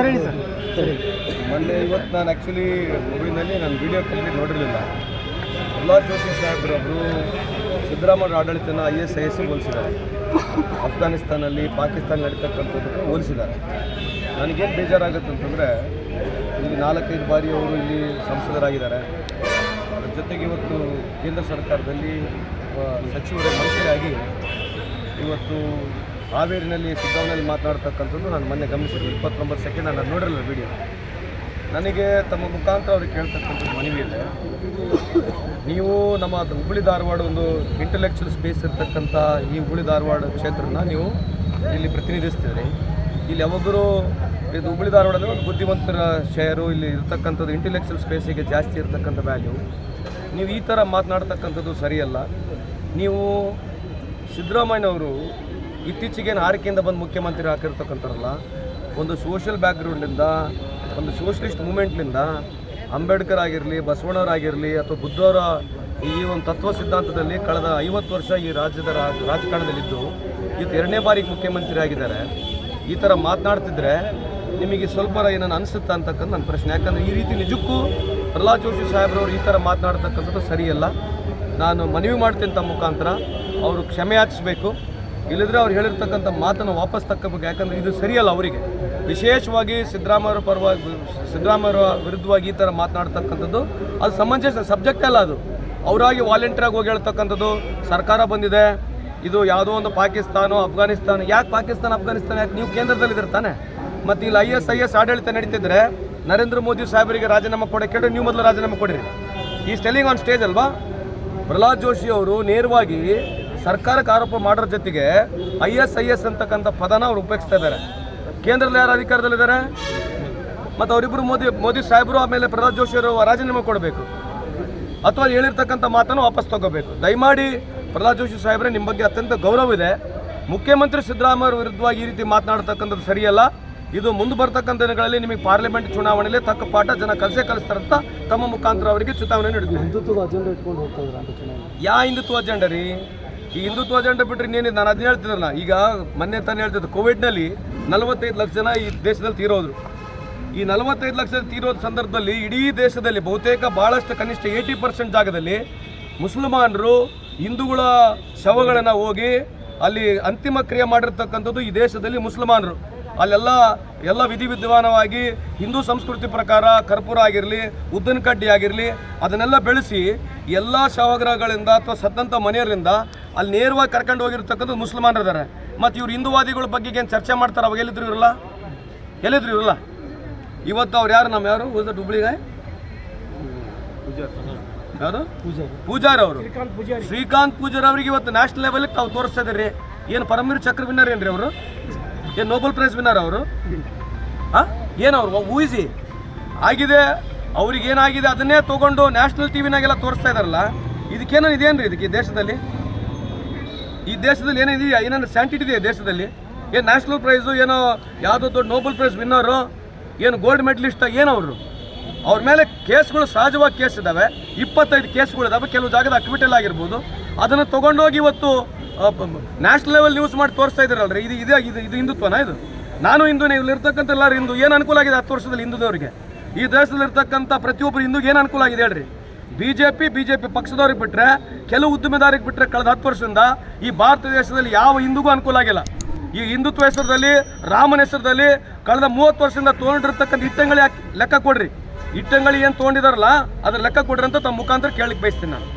Sir, ಹೇಳಿ sir. ಮೊನ್ನೆ ಇವತ್ತು ನಾನು ಆ್ಯಕ್ಚುಲಿ ಮೂವಿನಲ್ಲಿ ನಾನು ವಿಡಿಯೋ ಕಂಪ್ಲೀಟ್ ನೋಡಿರಲಿಲ್ಲ. ಪ್ರಹ್ಲಾದ್ ಜೋಶಿ ಸಾಹೇಬ್ರೊಬ್ಬರು ಸಿದ್ದರಾಮಯ್ಯ ಆಡಳಿತನ ಐ ಎಸ್ ಐ ಎಸ್ ಹೋಲಿಸಿದ್ದಾರೆ. ಅಫ್ಘಾನಿಸ್ತಾನಲ್ಲಿ ಪಾಕಿಸ್ತಾನ ನಡೀತಕ್ಕಂಥದ್ದಕ್ಕೆ ಹೋಲಿಸಿದ್ದಾರೆ. ನನಗೇನು ಬೇಜಾರಾಗುತ್ತೆ ಅಂತಂದರೆ, ಇಲ್ಲಿ ನಾಲ್ಕೈದು ಬಾರಿ ಅವರು ಇಲ್ಲಿ ಸಂಸದರಾಗಿದ್ದಾರೆ. ಅದ್ರ ಜೊತೆಗೆ ಇವತ್ತು ಕೇಂದ್ರ ಸರ್ಕಾರದಲ್ಲಿ ಸಚಿವರ ಮಂತ್ರಿಯಾಗಿ ಇವತ್ತು ಹಾವೇರಿನಲ್ಲಿ ಸಿದ್ದಾವನಲ್ಲಿ ಮಾತನಾಡ್ತಕ್ಕಂಥದ್ದು ನಾನು ಮೊನ್ನೆ ಗಮನಿಸಿದ್ದೆ. ಇಪ್ಪತ್ತೊಂಬತ್ತು ಸೆಕೆಂಡ್ ನಾನು ನೋಡಿರಲಿಲ್ಲ ವಿಡಿಯೋ ನನಗೆ ತಮ್ಮ ಮುಖಾಂತರ ಅವ್ರಿಗೆ ಕೇಳ್ತಕ್ಕಂಥದ್ದು ಮನವಿ ಇದೆ. ನೀವು ನಮ್ಮ ಹುಬ್ಬಳ್ಳಿ ಧಾರವಾಡ ಒಂದು ಇಂಟಲೆಕ್ಚುಲ್ ಸ್ಪೇಸ್ ಇರ್ತಕ್ಕಂಥ ಈ ಹುಬ್ಬಳ್ಳಿ ಧಾರವಾಡ ಕ್ಷೇತ್ರನ ನೀವು ಇಲ್ಲಿ ಪ್ರತಿನಿಧಿಸ್ತೀರಿ. ಇಲ್ಲಿ ಯಾವಾಗಲೂ ಇದು ಹುಬ್ಬಳ್ಳಿ ಧಾರವಾಡ ಅಂದರೆ ಒಂದು ಬುದ್ಧಿವಂತರ ಶೇರು ಇಲ್ಲಿ ಇರ್ತಕ್ಕಂಥದ್ದು ಇಂಟೆಲೆಕ್ಚುಯಲ್ ಸ್ಪೇಸಿಗೆ ಜಾಸ್ತಿ ಇರ್ತಕ್ಕಂಥ ವ್ಯಾಲ್ಯೂ ನೀವು ಈ ಥರ ಮಾತನಾಡ್ತಕ್ಕಂಥದ್ದು ಸರಿಯಲ್ಲ. ನೀವು ಸಿದ್ದರಾಮಯ್ಯನವರು ಇತ್ತೀಚೆಗೇನು ಆರಕೆಯಿಂದ ಬಂದು ಮುಖ್ಯಮಂತ್ರಿ ಆಗಿರ್ತಕ್ಕಂಥವ್ರಲ್ಲ ಒಂದು ಸೋಷಿಯಲ್ ಬ್ಯಾಕ್ಗ್ರೌಂಡಿಂದ ಒಂದು ಸೋಷಲಿಸ್ಟ್ ಮೂಮೆಂಟ್ಲಿಂದ ಅಂಬೇಡ್ಕರ್ ಆಗಿರಲಿ ಬಸವಣ್ಣವರಾಗಿರಲಿ ಅಥವಾ ಬುದ್ಧವರ ಈ ಒಂದು ತತ್ವ ಸಿದ್ಧಾಂತದಲ್ಲಿ ಕಳೆದ ಐವತ್ತು ವರ್ಷ ಈ ರಾಜ್ಯದ ರಾಜಕಾರಣದಲ್ಲಿದ್ದು ಇದು ಎರಡನೇ ಬಾರಿ ಮುಖ್ಯಮಂತ್ರಿ ಆಗಿದ್ದಾರೆ. ಈ ಥರ ಮಾತನಾಡ್ತಿದ್ರೆ ನಿಮಗೆ ಸ್ವಲ್ಪ ಏನನ್ನು ಅನಿಸುತ್ತಾ ಅಂತಕ್ಕಂಥ ನನ್ನ ಪ್ರಶ್ನೆ. ಯಾಕಂದರೆ ಈ ರೀತಿ ನಿಜಕ್ಕೂ ಪ್ರಹ್ಲಾದ್ ಜೋಶಿ ಸಾಹೇಬ್ರವರು ಈ ಥರ ಮಾತನಾಡ್ತಕ್ಕಂಥದ್ದು ಸರಿಯಲ್ಲ. ನಾನು ಮನವಿ ಮಾಡ್ತೀನಿ ತಮ್ಮ ಮುಖಾಂತರ. ಅವರು ಕ್ಷಮೆ ಯಾಚಿಸಬೇಕು. ಇಲ್ಲದ್ರೆ ಅವ್ರು ಹೇಳಿರ್ತಕ್ಕಂಥ ಮಾತನ್ನು ವಾಪಸ್ ತಕ್ಕಬೇಕು ಯಾಕಂದ್ರೆ ಇದು ಸರಿಯಲ್ಲ ಅವರಿಗೆ. ವಿಶೇಷವಾಗಿ ಸಿದ್ದರಾಮಯ್ಯ ಪರವಾಗಿ ಸಿದ್ದರಾಮಯ್ಯ ವಿರುದ್ಧವಾಗಿ ಈ ಥರ ಮಾತನಾಡ್ತಕ್ಕಂಥದ್ದು, ಅದು ಸಮಂಜಸ ಸಬ್ಜೆಕ್ಟ್ ಅಲ್ಲ ಅದು. ಅವರಾಗಿ ವಾಲಂಟಿಯರಾಗಿ ಹೋಗಿ ಹೇಳ್ತಕ್ಕಂಥದ್ದು, ಸರ್ಕಾರ ಬಂದಿದೆ, ಇದು ಯಾವುದೋ ಒಂದು ಪಾಕಿಸ್ತಾನ, ಅಫ್ಘಾನಿಸ್ತಾನ, ಯಾಕೆ ಪಾಕಿಸ್ತಾನ, ಅಫ್ಘಾನಿಸ್ತಾನ, ಯಾಕೆ ನೀವು ಕೇಂದ್ರದಲ್ಲಿ ತಾನೆ? ಮತ್ತು ಇಲ್ಲಿ ಐ ಎಸ್ ಐ ಎಸ್ ಆಡಳಿತ ನಡೀತಿದ್ರೆ, ನರೇಂದ್ರ ಮೋದಿ ಸಾಹೇಬರಿಗೆ ರಾಜೀನಾಮೆ ಕೊಡೋಕೆ ಕೇಳಿ ನೀವು ಮೊದಲು ರಾಜೀನಾಮೆ ಕೊಡಿರಿ. ಈ ಸ್ಟೆಲ್ಲಿಂಗ್ ಆನ್ ಸ್ಟೇಜ್ ಅಲ್ವಾ? ಪ್ರಹ್ಲಾದ್ ಜೋಶಿ ಅವರು ನೇರವಾಗಿ ಸರ್ಕಾರಕ್ಕೆ ಆರೋಪ ಮಾಡೋರ ಜೊತೆಗೆ ಐ ಎಸ್ ಐ ಎಸ್ ಅಂತಕ್ಕಂಥ ಪದನ ಅವ್ರು ಉಪಯೋಗಿಸ್ತಾ ಇದ್ದಾರೆ. ಕೇಂದ್ರದಲ್ಲಿ ಯಾರು ಅಧಿಕಾರದಲ್ಲಿದ್ದಾರೆ? ಮತ್ತು ಅವರಿಬ್ಬರು ಮೋದಿ ಮೋದಿ ಸಾಹೇಬರು ಆಮೇಲೆ ಪ್ರಹ್ಲಾದ್ ಜೋಶಿ ಅವರು ರಾಜೀನಾಮೆ ಕೊಡಬೇಕು. ಅಥವಾ ಹೇಳಿರ್ತಕ್ಕಂಥ ಮಾತನ್ನು ವಾಪಸ್ ತಗೋಬೇಕು. ದಯಮಾಡಿ ಪ್ರಹ್ಲಾದ್ ಜೋಶಿ ಸಾಹೇಬ್ರೆ ನಿಮ್ಮ ಬಗ್ಗೆ ಅತ್ಯಂತ ಗೌರವ ಇದೆ. ಮುಖ್ಯಮಂತ್ರಿ ಸಿದ್ದರಾಮಯ್ಯ ವಿರುದ್ಧವಾಗಿ ಈ ರೀತಿ ಮಾತನಾಡ್ತಕ್ಕಂಥದ್ದು ಸರಿಯಲ್ಲ. ಇದು ಮುಂದೆ ಬರ್ತಕ್ಕಂಥ ದಿನಗಳಲ್ಲಿ ನಿಮಗೆ ಪಾರ್ಲಿಮೆಂಟ್ ಚುನಾವಣೆಯಲ್ಲಿ ತಕ್ಕ ಪಾಠ ಜನ ಕಲಸೇ ಕಲಿಸ್ತಾರಂತ ತಮ್ಮ ಮುಖಾಂತರ ಅವರಿಗೆ ಚುನಾವಣೆ ಚುನಾವಣೆ? ಯಾ ಹಿಂದುತ್ವ ಅಜೆಂಡ ರೀ? ಈ ಹಿಂದುತ್ವ ಅಜೆಂಡ ಬಿಟ್ಟರೆ ಇನ್ನೇನಿದೆ? ನಾನು ಅದನ್ನ ಹೇಳ್ತಿದ್ರಲ್ಲ ಈಗ ಮೊನ್ನೆ ತಾನೇ ಹೇಳ್ತಿದ್ದೆ, ಕೋವಿಡ್ನಲ್ಲಿ ನಲವತ್ತೈದು ಲಕ್ಷ ಜನ ಈ ದೇಶದಲ್ಲಿ ತೀರೋದ್ರು. ಈ ನಲವತ್ತೈದು ಲಕ್ಷ ತೀರೋ ಸಂದರ್ಭದಲ್ಲಿ ಇಡೀ ದೇಶದಲ್ಲಿ ಬಹುತೇಕ ಭಾಳಷ್ಟು ಕನಿಷ್ಠ ಏಯ್ಟಿ ಪರ್ಸೆಂಟ್ ಜಾಗದಲ್ಲಿ ಮುಸಲ್ಮಾನರು ಹಿಂದೂಗಳ ಶವಗಳನ್ನು ಹೋಗಿ ಅಲ್ಲಿ ಅಂತಿಮ ಕ್ರಿಯೆ ಮಾಡಿರ್ತಕ್ಕಂಥದ್ದು ಈ ದೇಶದಲ್ಲಿ ಮುಸಲ್ಮಾನರು. ಅಲ್ಲೆಲ್ಲ ಎಲ್ಲ ವಿಧಿವಿಧಾನವಾಗಿ ಹಿಂದೂ ಸಂಸ್ಕೃತಿ ಪ್ರಕಾರ ಕರ್ಪೂರ ಆಗಿರಲಿ, ಉದ್ದನಕಡ್ಡಿ ಆಗಿರಲಿ, ಅದನ್ನೆಲ್ಲ ಬೆಳೆಸಿ ಎಲ್ಲ ಶವಗ್ರಹಗಳಿಂದ ಅಥವಾ ಸತ್ತಂಥ ಮನೆಯವರಿಂದ ಅಲ್ಲಿ ನೇರವಾಗಿ ಕರ್ಕೊಂಡು ಹೋಗಿರ್ತಕ್ಕಂಥ ಮುಸ್ಲಿಮಾನರು ಇದ್ದಾರೆ ಮತ್ತು ಇವ್ರು ಹಿಂದೂವಾದಿಗಳ ಬಗ್ಗೆ ಏನು ಚರ್ಚೆ ಮಾಡ್ತಾರೆ ಅವಾಗ ಎಲ್ಲಿದ್ರು ಇರಲ್ಲ? ಎಲ್ಲಿದ್ರು ಇರಲ್ಲ? ಇವತ್ತು ಅವ್ರು ಯಾರು? ನಮ್ಮ ಯಾರು? ಹೋದ ಹುಬ್ಳಿಗೆ ಯಾರು? ಪೂಜಾರಿ ಅವರು. ಶ್ರೀಕಾಂತ್ ಪೂಜಾರಿ. ಅವರಿಗೆ ಇವತ್ತು ನ್ಯಾಷನಲ್ ಲೆವೆಲ್ಗೆ ತಾವು ತೋರಿಸ್ತಾ ಇದ್ದೀರಿ. ಏನು ಪರಮೀರ್ ಚಕ್ರ ವಿನ್ನರ್ ಏನ್ರಿ ಅವರು? ಏನು ನೋಬೆಲ್ ಪ್ರೈಸ್ ವಿನ್ನರ್ ಅವರು? ಹಾಂ? ಏನು ಅವರು? ಊಹಿಸಿ ಆಗಿದೆ. ಅವ್ರಿಗೆ ಏನಾಗಿದೆ ಅದನ್ನೇ ತೊಗೊಂಡು ನ್ಯಾಷನಲ್ ಟಿ ವಿನಾಗೆಲ್ಲ ತೋರಿಸ್ತಾ ಇದಾರಲ್ಲ ಇದಕ್ಕೇನೋ ಇದೇನ್ರಿ ಇದಕ್ಕೆ ಈ ದೇಶದಲ್ಲಿ? ಈ ದೇಶದಲ್ಲಿ ಏನಿದೆಯಾ ಏನೇನು ಸ್ಯಾಂಟಿಟಿ ಇದೆಯಾ ದೇಶದಲ್ಲಿ. ಏನು ನ್ಯಾಷನಲ್ ಪ್ರೈಸು ಏನೋ ಯಾವುದೋ ದೊಡ್ಡ ನೋಬಲ್ ಪ್ರೈಸ್ ವಿನ್ನರು ಏನು ಗೋಲ್ಡ್ ಮೆಡಲಿಸ್ಟ್ ಏನು ಅವರು? ಅವ್ರ ಮೇಲೆ ಕೇಸ್ಗಳು ಸಹಜವಾಗಿ ಕೇಸ್ ಇದ್ದಾವೆ ಇಪ್ಪತ್ತೈದು ಕೇಸ್ಗಳಿದ್ದಾವೆ ಕೆಲವು ಜಾಗದ ಅಕ್ವಿಟಲ್ ಆಗಿರ್ಬೋದು. ಅದನ್ನು ತೊಗೊಂಡೋಗಿ ಇವತ್ತು ನ್ಯಾಷನಲ್ ಲೆವೆಲ್ ನ್ಯೂಸ್ ಮಾಡಿ ತೋರಿಸ್ತಾ ಇದ್ದೀರಲ್ರಿ? ಇದು, ಇದೇ, ಇದು ಇದು ಹಿಂದುತ್ವನ ಇದು? ನಾನು ಹಿಂದೂನೇ ಇಲ್ಲಿ ಇರ್ತಕ್ಕಂಥ ಎಲ್ಲರೂ ಹಿಂದೂ, ಏನು ಅನುಕೂಲ ಆಗಿದೆ ಹತ್ತು ವರ್ಷದಲ್ಲಿ ಹಿಂದೂದವ್ರಿಗೆ? ಈ ದೇಶದಲ್ಲಿರ್ತಕ್ಕಂಥ ಪ್ರತಿಯೊಬ್ಬರು ಹಿಂದೂಗೆ ಏನು ಅನುಕೂಲ ಆಗಿದೆ ಹೇಳ್ರಿ? B J P B J ಪಕ್ಷದವ್ರಿಗೆ ಬಿಟ್ಟರೆ ಕೆಲವು ಉದ್ದಿಮೆದಾರಿಗೆ ಬಿಟ್ಟರೆ ಕಳೆದ ಹತ್ತು ವರ್ಷದಿಂದ ಈ ಭಾರತ ದೇಶದಲ್ಲಿ ಯಾವ ಹಿಂದೂಗೂ ಅನುಕೂಲ ಆಗಿಲ್ಲ. ಈ ಹಿಂದುತ್ವ ಹೆಸರದಲ್ಲಿ, ರಾಮನ ಹೆಸರದಲ್ಲಿ ಕಳೆದ ಮೂವತ್ತು ವರ್ಷದಿಂದ ತೊಗೊಂಡಿರ್ತಕ್ಕಂಥ ಇಟ್ಟಂಗಳಿ ಲೆಕ್ಕ ಕೊಡ್ರಿ. ಇಟ್ಟಂಗಳಿ ಏನು ತೊಗೊಂಡಿದಾರಲ್ಲ ಅದ್ರ ಲೆಕ್ಕ ಕೊಡ್ರಿ ಅಂತ ತಮ್ಮ ಮುಖಾಂತರ ಕೇಳಲಿಕ್ಕೆ ಬಯಸ್ತೀನಿ ನಾನು.